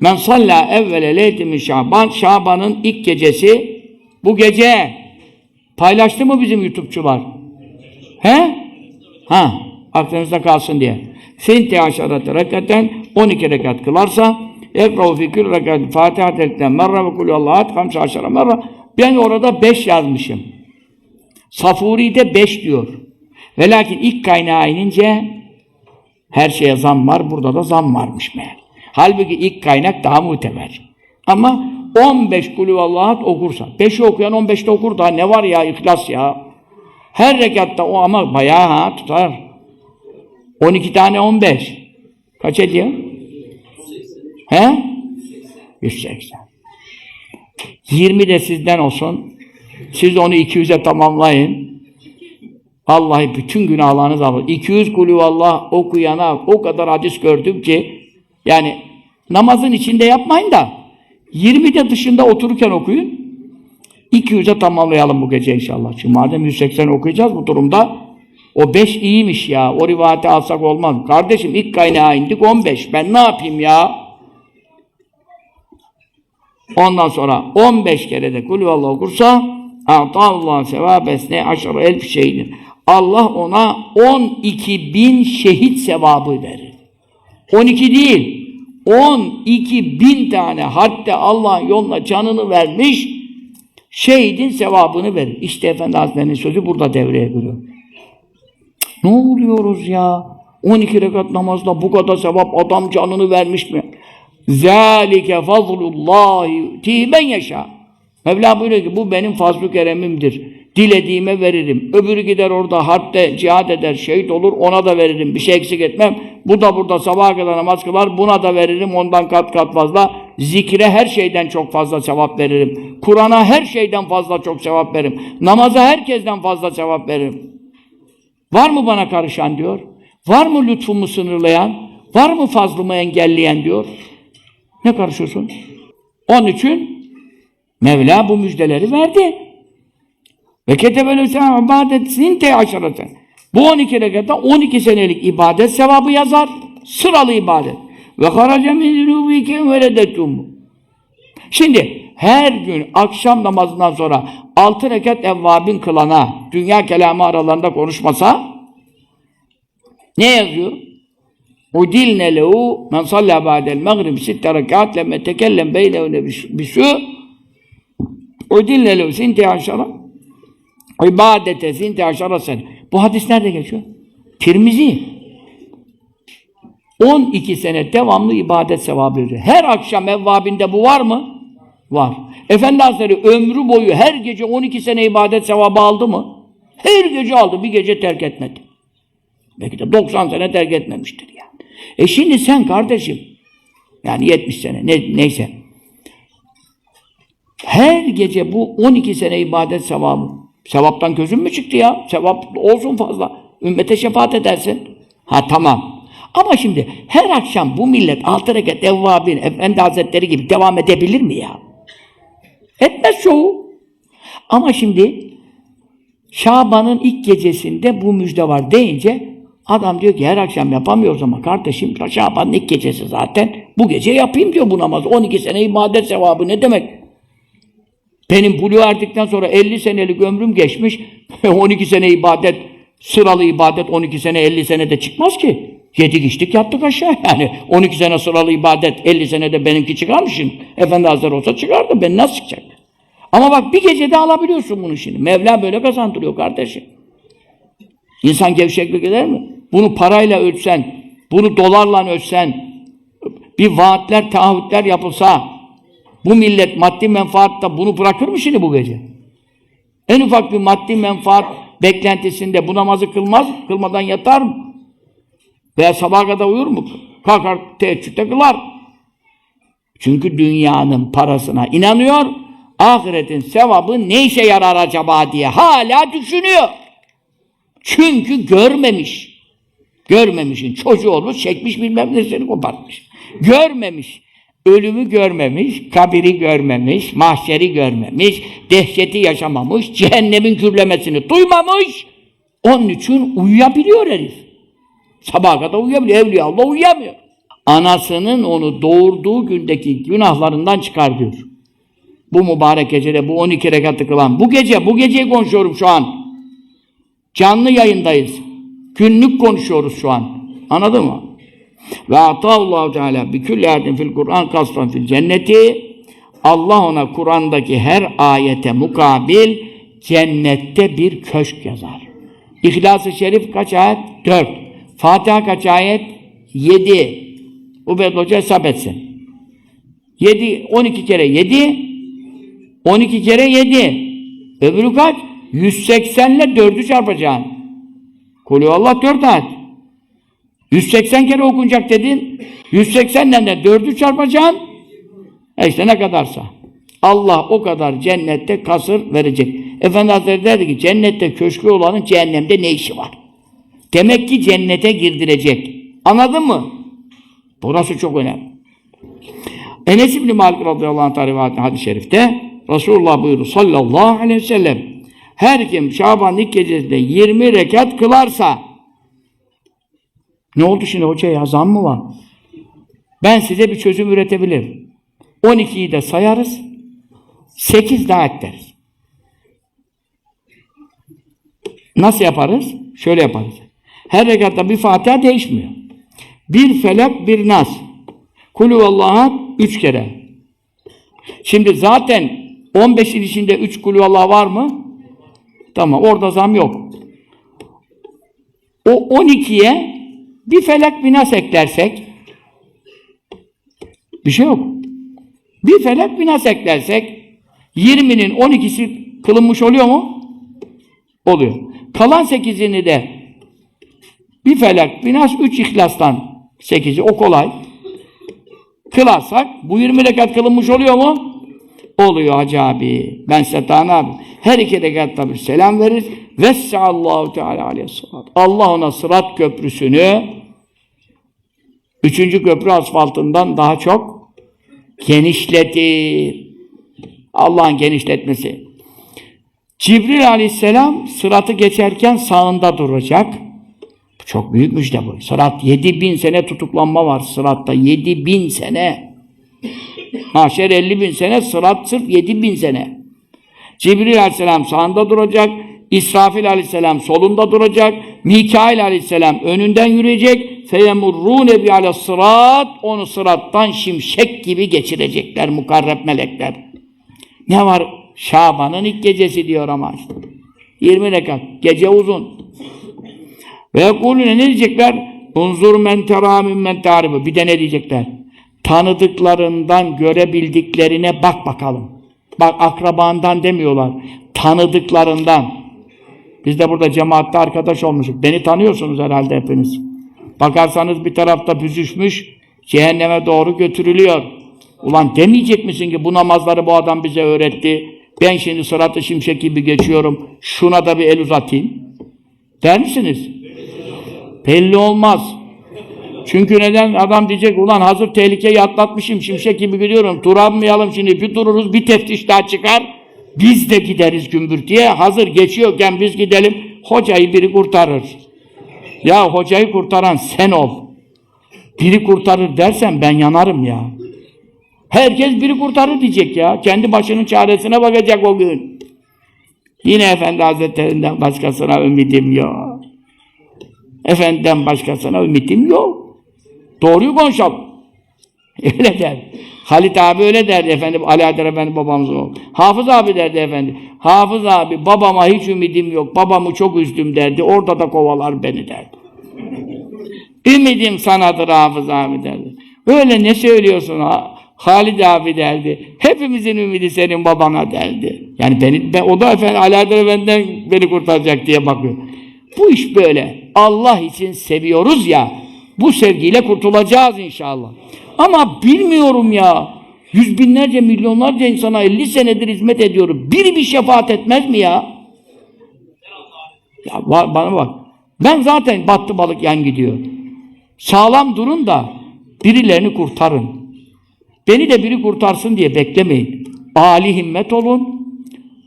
Men salla evvele leyti min Şaban. Şaban'ın ilk gecesi bu gece paylaştı mı bizim YouTube'çular? He? Ha, aklınızda kalsın diye. Sinte aşarate rekaten 12 rekat kılarsa ekrav fi kül rekat Fatiha tekten merra ve kulü Allah'a hamsa aşara merra ben orada 5 yazmışım. Safuri'de 5 diyor. Ve lakin ilk kaynağa inince her şeye zam var, burada da zam varmış meğer. Halbuki ilk kaynak daha muteber. Ama 15 kulü Allah'at okursa, 5'i okuyan 15'te okur daha ne var ya ihlas ya. Her rekatta o ama bayağı ha tutar. 12 tane 15. Kaç ediyor? He? 180. 20 de sizden olsun. Siz onu 200'e tamamlayın. Vallahi bütün günahlarınız alır. 200 kulü Allah okuyana o kadar hadis gördüm ki yani namazın içinde yapmayın da 20 de dışında otururken okuyun. 200'e tamamlayalım bu gece inşallah. Çünkü madem 180 okuyacağız bu durumda o 5 iyiymiş ya. O rivayeti alsak olmaz. Kardeşim ilk kaynağa indik 15. Ben ne yapayım ya? Ondan sonra 15 kere de kulü Allah okursa Allah sevabesne aşırı elf şeydir. Allah ona 12 bin şehit sevabı verir. 12 değil, 12 bin tane hatta Allah'ın yoluna canını vermiş şehidin sevabını verir. İşte Efendi Hazretleri'nin sözü burada devreye giriyor. Ne oluyoruz ya? 12 rekat namazda bu kadar sevap adam canını vermiş mi? Zalike fazlullahi ti ben yaşa. Mevla buyuruyor ki bu benim fazl-ı keremimdir. Dilediğime veririm. Öbürü gider orada harpte cihad eder, şehit olur ona da veririm. Bir şey eksik etmem. Bu da burada sabaha kadar namaz kılar. Buna da veririm ondan kat kat fazla. Zikre her şeyden çok fazla sevap veririm. Kur'an'a her şeyden fazla çok sevap veririm. Namaza herkesten fazla sevap veririm. Var mı bana karışan diyor. Var mı lütfumu sınırlayan? Var mı fazlımı engelleyen diyor. Ne karışıyorsun? Onun için Mevla bu müjdeleri verdi. Ve ketebel hüsnâ ibadetinin te aşarete. Bu 12 rekatta 12 senelik ibadet sevabı yazar. Sıralı ibadet. Ve haraca min zunûbîkem veledetûmû. Şimdi her gün akşam namazından sonra 6 rekat evvabin kılana dünya kelamı aralarında konuşmasa ne yazıyor? Udilne lehu men salla ba'del maghrib sitte rekat lemme tekellem beynevne bisû Udilne lehu sinte aşara ibadete sinte aşara sen. Bu hadis nerede geçiyor? Tirmizi. 12 sene devamlı ibadet sevabı veriyor. Her akşam evvabinde bu var mı? Var. Efendi Hazretleri ömrü boyu her gece 12 sene ibadet sevabı aldı mı? Her gece aldı. Bir gece terk etmedi. Belki de 90 sene terk etmemiştir yani. E şimdi sen kardeşim yani 70 sene ne, neyse her gece bu 12 sene ibadet sevabı. Sevaptan gözün mü çıktı ya? Sevap olsun fazla. Ümmete şefaat edersin. Ha tamam. Ama şimdi her akşam bu millet altı rekat evvabin, Efendi Hazretleri gibi devam edebilir mi ya? Etmez çoğu. Ama şimdi Şaban'ın ilk gecesinde bu müjde var deyince adam diyor ki her akşam yapamıyoruz ama kardeşim Şaban'ın ilk gecesi zaten bu gece yapayım diyor bu namazı. 12 sene ibadet sevabı ne demek? Benim buluğ erdikten sonra 50 senelik ömrüm geçmiş. 12 sene ibadet, sıralı ibadet 12 sene 50 senede çıkmaz ki. Yedik içtik yattık aşağı yani. 12 sene sıralı ibadet 50 senede benimki çıkarmışsın. Efendi Hazretleri olsa çıkardı. Ben nasıl çıkacak? Ama bak bir gecede alabiliyorsun bunu şimdi. Mevla böyle kazandırıyor kardeşim. İnsan gevşeklik eder mi? Bunu parayla ölçsen, bunu dolarla ölçsen, bir vaatler, taahhütler yapılsa, bu millet maddi menfaatta bunu bırakır mı şimdi bu gece? En ufak bir maddi menfaat beklentisinde bu namazı kılmaz, kılmadan yatar mı? Veya sabaha kadar uyur mu? Kalkar teheccüde kılar. Çünkü dünyanın parasına inanıyor, ahiretin sevabı ne işe yarar acaba diye hala düşünüyor. Çünkü görmemiş. Görmemişin çocuğu olmuş, çekmiş bilmem nesini kopartmış. Görmemiş. Ölümü görmemiş, kabiri görmemiş, mahşeri görmemiş, dehşeti yaşamamış, cehennemin gürlemesini duymamış. Onun için uyuyabiliyor herif. Sabaha kadar uyuyabiliyor. Evliya Allah uyuyamıyor. anasının onu doğurduğu gündeki günahlarından çıkar diyor. Bu mübarek gecede bu 12 rekatı kılan. Bu gece, bu geceyi konuşuyorum şu an. Canlı yayındayız. Günlük konuşuyoruz şu an. Anladın mı? Ve ataallahu teala bi ayatin fil Kur'an kasran fil cenneti. Allah ona Kur'an'daki her ayete mukabil cennette bir köşk yazar. İhlas-ı Şerif kaç ayet? Dört. Fatiha kaç ayet? Yedi. Ubeyd Hoca hesap etsin. Yedi, on iki kere yedi. On iki kere yedi. Öbürü kaç? 180 ile dördü çarpacaksın. Kulü Allah dört ayet. 180 kere okunacak dedin. 180 ile de dördü çarpacaksın. E işte ne kadarsa. Allah o kadar cennette kasır verecek. Efendi Hazretleri derdi ki cennette köşkü olanın cehennemde ne işi var? Demek ki cennete girdirecek. Anladın mı? Burası çok önemli. Enes İbni Malik radıyallahu anh rivayetinde hadis-i şerifte Resulullah buyurdu sallallahu aleyhi ve sellem her kim Şaban'ın ilk gecesinde 20 rekat kılarsa ne oldu şimdi hoca ya zam mı var? Ben size bir çözüm üretebilirim. 12'yi de sayarız. 8 daha ekleriz. Nasıl yaparız? Şöyle yaparız. Her rekatta bir Fatiha değişmiyor. Bir felak, bir nas. Kulü Allah'a üç kere. Şimdi zaten 15'in içinde üç kulü Allah var mı? Tamam, orada zam yok. O 12'ye bir felak, bir nas eklersek bir şey yok. Bir felak, bir nas eklersek 20'nin 12'si kılınmış oluyor mu? Oluyor. Kalan 8'ini de bir felak, bir nas, 3 ihlastan 8'i o kolay. Kılarsak bu 20 rekat kılınmış oluyor mu? Oluyor Hacı abi. Ben Setan abi. Her iki rekatta bir selam verir. Vesseallahu Teala aleyhi sırat. Allah ona sırat köprüsünü üçüncü köprü asfaltından daha çok genişletir. Allah'ın genişletmesi. Cibril aleyhisselam sıratı geçerken sağında duracak. Bu çok büyük müjde bu. Sırat 7 bin sene tutuklanma var sıratta. 7 bin sene. Mahşer 50 bin sene, sırat sırf 7 bin sene. Cibril aleyhisselam sağında duracak. İsrafil aleyhisselam solunda duracak. Mikail aleyhisselam önünden yürüyecek. Feyemurrûne bi ale sırat. Onu sırattan şimşek gibi geçirecekler mukarreb melekler. Ne var? Şaban'ın ilk gecesi diyor ama işte. 20 rekat. Gece uzun. Ve yekulüne ne diyecekler? Unzur men terâ men taribu. Bir de ne diyecekler? Tanıdıklarından görebildiklerine bak bakalım. Bak akrabandan demiyorlar. Tanıdıklarından. Biz de burada cemaatte arkadaş olmuşuz. Beni tanıyorsunuz herhalde hepiniz. Bakarsanız bir tarafta büzüşmüş, cehenneme doğru götürülüyor. Ulan demeyecek misin ki bu namazları bu adam bize öğretti. Ben şimdi sıratı şimşek gibi geçiyorum. Şuna da bir el uzatayım. Der misiniz? Belli olmaz. Çünkü neden? Adam diyecek ulan hazır tehlikeyi atlatmışım şimşek gibi gidiyorum. Durammayalım şimdi bir dururuz bir teftiş daha çıkar. Biz de gideriz gümbürtüye. Hazır geçiyorken biz gidelim. Hocayı biri kurtarır. Ya hocayı kurtaran sen ol. Biri kurtarır dersen ben yanarım ya. Herkes biri kurtarır diyecek ya. Kendi başının çaresine bakacak o gün. Yine Efendi Hazretlerinden başkasına ümidim yok. Efendiden başkasına ümidim yok. Doğruyu konuşalım. Öyle der. Halit abi öyle derdi efendim. Ali Adar Efendi babamızın oğlu. Hafız abi derdi efendi. Hafız abi babama hiç ümidim yok. Babamı çok üzdüm derdi. Orada da kovalar beni derdi. Ümidim sanadır Hafız abi derdi. Öyle ne söylüyorsun ha? Halid abi derdi. Hepimizin ümidi senin babana derdi. Yani beni, ben, o da efendim Ali Adar Efendi'den beni kurtaracak diye bakıyor. Bu iş böyle. Allah için seviyoruz ya. Bu sevgiyle kurtulacağız inşallah. Ama bilmiyorum ya. Yüz binlerce, milyonlarca insana 50 senedir hizmet ediyorum. Biri bir şefaat etmez mi ya? Ya ba- bana bak. Ben zaten battı balık yan gidiyor. Sağlam durun da birilerini kurtarın. Beni de biri kurtarsın diye beklemeyin. Ali himmet olun.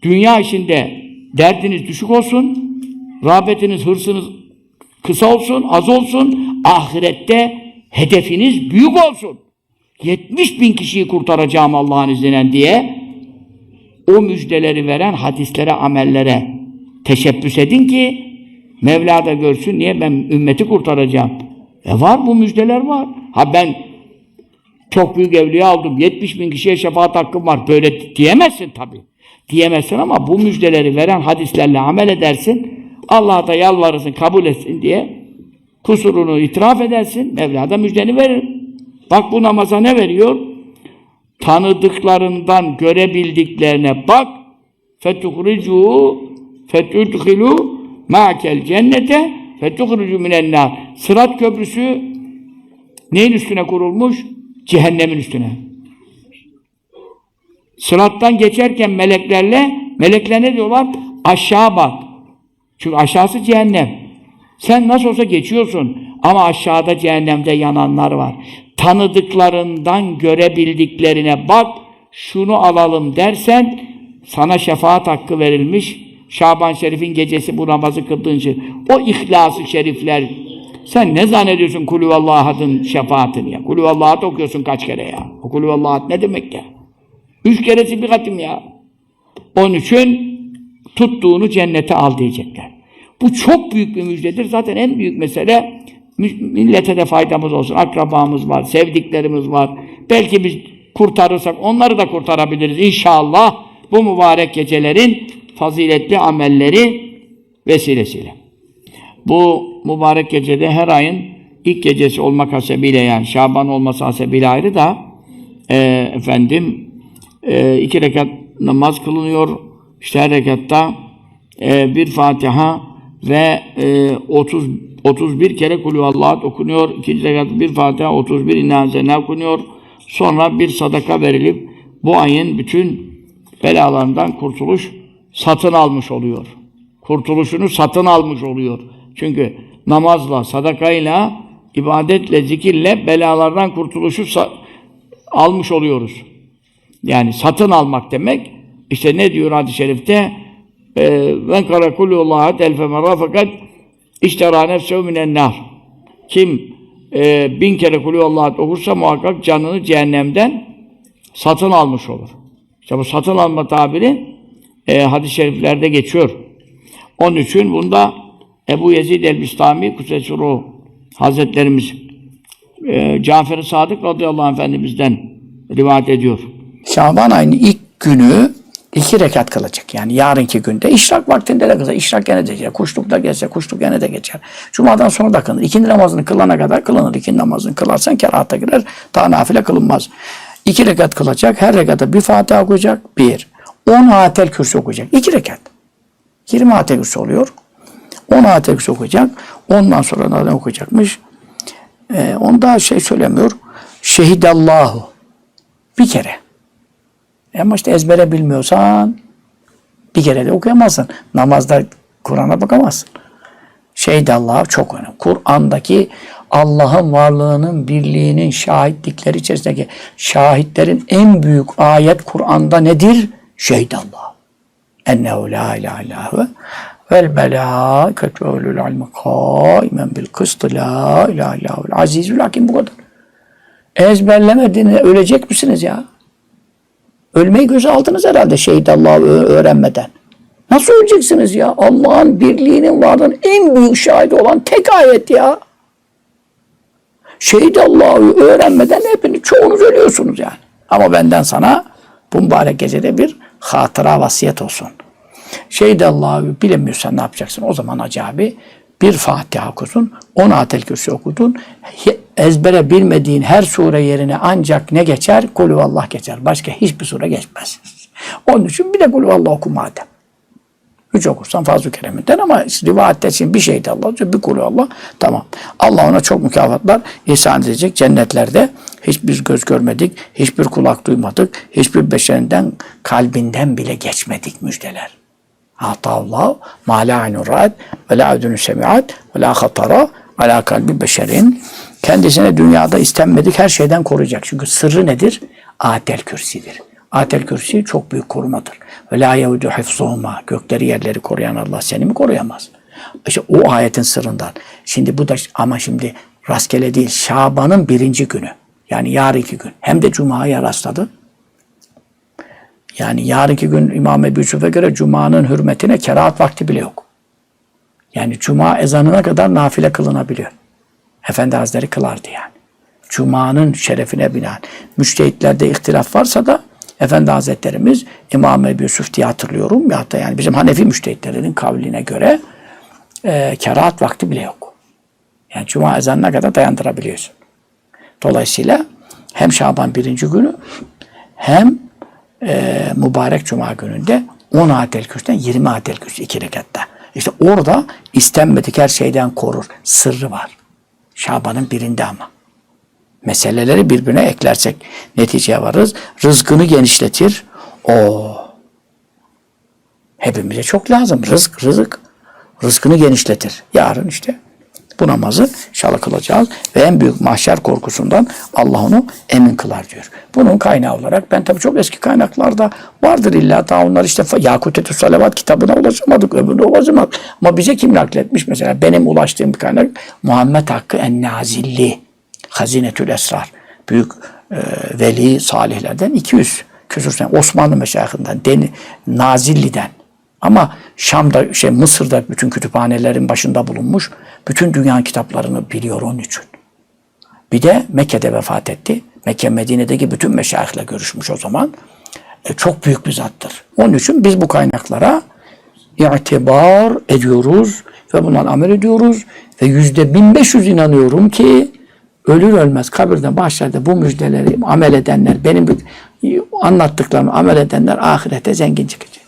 Dünya işinde derdiniz düşük olsun. Rağbetiniz, hırsınız kısa olsun, az olsun. Ahirette Hedefiniz büyük olsun. 70 bin kişiyi kurtaracağım Allah'ın izniyle diye o müjdeleri veren hadislere, amellere teşebbüs edin ki Mevla da görsün niye ben ümmeti kurtaracağım. E var bu müjdeler var. Ha ben çok büyük evliya aldım. 70 bin kişiye şefaat hakkım var. Böyle diyemezsin tabii. Diyemezsin ama bu müjdeleri veren hadislerle amel edersin. Allah'a da yalvarırsın, kabul etsin diye kusurunu itiraf edersin. Mevla da müjdeni verir. Bak bu namaza ne veriyor? Tanıdıklarından görebildiklerine bak. fetuhricu fetudhilu ma'kel cennete fetuhricu minennar. Sırat köprüsü neyin üstüne kurulmuş? Cehennemin üstüne. Sırattan geçerken meleklerle melekler ne diyorlar? Aşağı bak. Çünkü aşağısı cehennem. Sen nasıl olsa geçiyorsun ama aşağıda cehennemde yananlar var. Tanıdıklarından görebildiklerine bak, şunu alalım dersen sana şefaat hakkı verilmiş. Şaban Şerif'in gecesi bu namazı kıldığın için o ihlas-ı şerifler sen ne zannediyorsun kulüvallahadın şefaatini ya? Kulüvallahat okuyorsun kaç kere ya? O kulüvallahat ne demek ya? Üç keresi bir hatim ya. Onun için tuttuğunu cennete al diyecekler. Bu çok büyük bir müjdedir. Zaten en büyük mesele millete de faydamız olsun. Akrabamız var, sevdiklerimiz var. Belki biz kurtarırsak onları da kurtarabiliriz inşallah. Bu mübarek gecelerin faziletli amelleri vesilesiyle. Bu mübarek gecede her ayın ilk gecesi olmak hasebiyle yani Şaban olması hasebiyle ayrı da e, efendim e, iki rekat namaz kılınıyor. İşte her rekatta e, bir Fatiha ve e, 30 31 kere kulü Allah okunuyor. İkinci rekat bir Fatiha 31 inna okunuyor. Sonra bir sadaka verilip bu ayın bütün belalarından kurtuluş satın almış oluyor. Kurtuluşunu satın almış oluyor. Çünkü namazla, sadakayla, ibadetle, zikirle belalardan kurtuluşu almış oluyoruz. Yani satın almak demek. İşte ne diyor hadis-i şerifte? Ben karakulullah elfe merra fakat iştera nefsehu minen nar. Kim e, bin kere kulüvallah okursa muhakkak canını cehennemden satın almış olur. İşte bu satın alma tabiri e, hadis-i şeriflerde geçiyor. Onun için bunda Ebu Yezid el-Bistami Kusesuru Hazretlerimiz e, Cafer-i Sadık radıyallahu anh efendimizden rivayet ediyor. Şaban ayının ilk günü iki rekat kılacak. Yani yarınki günde işrak vaktinde de kılacak. İşrak gene de geçer. Kuşluk da geçer. Kuşluk gene de geçer. Cuma'dan sonra da kılınır. İkindi namazını kılana kadar kılınır. İkindi namazını kılarsan kerahata girer. Daha nafile kılınmaz. İki rekat kılacak. Her rekata bir Fatiha okuyacak. Bir. On ayetel kürsü okuyacak. İki rekat. Yirmi ayetel kürsü oluyor. On ayetel kürsü okuyacak. Ondan sonra ne okuyacakmış? Ee, onda şey söylemiyor. Şehidallahu. Bir kere. Ama işte ezbere bilmiyorsan bir kere de okuyamazsın. Namazda Kur'an'a bakamazsın. Şey de Allah çok önemli. Kur'an'daki Allah'ın varlığının, birliğinin şahitlikleri içerisindeki şahitlerin en büyük ayet Kur'an'da nedir? Şehid Allah. Ennehu la ilahe illahu vel melâiketu ve ulul ilmi kâimen bil kıstı la ilahe illahu azizül hakim bu kadar. Ezberlemediğini ölecek misiniz ya? Ölmeyi göze aldınız herhalde şehit Allah'ı öğrenmeden. Nasıl öleceksiniz ya? Allah'ın birliğinin varlığının en büyük şahidi olan tek ayet ya. Şehit Allah'ı öğrenmeden hepiniz çoğunuz ölüyorsunuz yani. Ama benden sana bu mübarek gecede bir hatıra vasiyet olsun. Şehit Allah'ı bilemiyorsan ne yapacaksın? O zaman acaba bir Fatiha okusun, on atel kürsü okudun. Ezbere bilmediğin her sure yerine ancak ne geçer? Kulü Allah geçer. Başka hiçbir sure geçmez. Onun için bir de kulü Allah oku madem. Üç okursan fazla kereminden ama rivayette için bir şey de Allah bir kulü Allah tamam. Allah ona çok mükafatlar ihsan edecek cennetlerde. Hiçbir göz görmedik, hiçbir kulak duymadık, hiçbir beşerinden kalbinden bile geçmedik müjdeler. Atallahu ma la aynun ra'at ve la udunu semi'at ve la hatara ala kalbi beşerin. Kendisine dünyada istenmedik her şeyden koruyacak. Çünkü sırrı nedir? Atel kürsidir. Atel kürsi çok büyük korumadır. Ve la yehudu hifzuhuma. Gökleri yerleri koruyan Allah seni mi koruyamaz? İşte o ayetin sırrından. Şimdi bu da ama şimdi rastgele değil. Şaban'ın birinci günü. Yani yarınki gün. Hem de Cuma'ya rastladı. Yani yarınki gün İmam Ebu Yusuf'a göre Cuma'nın hürmetine kerahat vakti bile yok. Yani Cuma ezanına kadar nafile kılınabiliyor. Efendi Hazretleri kılardı yani. Cuma'nın şerefine binaen. Müştehitlerde ihtilaf varsa da Efendi Hazretlerimiz İmam Ebu Yusuf diye hatırlıyorum. Ya da yani bizim Hanefi müştehitlerinin kavline göre e, kerahat vakti bile yok. Yani Cuma ezanına kadar dayandırabiliyorsun. Dolayısıyla hem Şaban birinci günü hem e, mübarek Cuma gününde 10 atel kürsüden 20 atel kürsü iki rekatta. İşte orada istenmedik her şeyden korur. Sırrı var. Şaban'ın birinde ama. Meseleleri birbirine eklersek neticeye varırız. Rızkını genişletir. O hepimize çok lazım. Rızk, rızık. Rızkını genişletir. Yarın işte bu namazı inşallah kılacağız. Ve en büyük mahşer korkusundan Allah onu emin kılar diyor. Bunun kaynağı olarak ben tabii çok eski kaynaklarda vardır illa ta onlar işte Yakutetü Salavat kitabına ulaşamadık, öbürüne ulaşamadık. Ama bize kim nakletmiş mesela benim ulaştığım bir kaynak Muhammed Hakkı En-Nazilli Hazinetül Esrar. Büyük e, veli salihlerden 200 küsur sene Osmanlı meşayihinden, Deni, Nazilli'den ama Şam'da, şey Mısır'da bütün kütüphanelerin başında bulunmuş. Bütün dünya kitaplarını biliyor onun için. Bir de Mekke'de vefat etti. Mekke Medine'deki bütün meşayihle görüşmüş o zaman. E, çok büyük bir zattır. Onun için biz bu kaynaklara itibar ediyoruz ve bundan amel ediyoruz ve yüzde 1500 inanıyorum ki ölür ölmez kabirde mahşerde bu müjdeleri amel edenler benim anlattıklarımı amel edenler ahirete zengin çıkacak.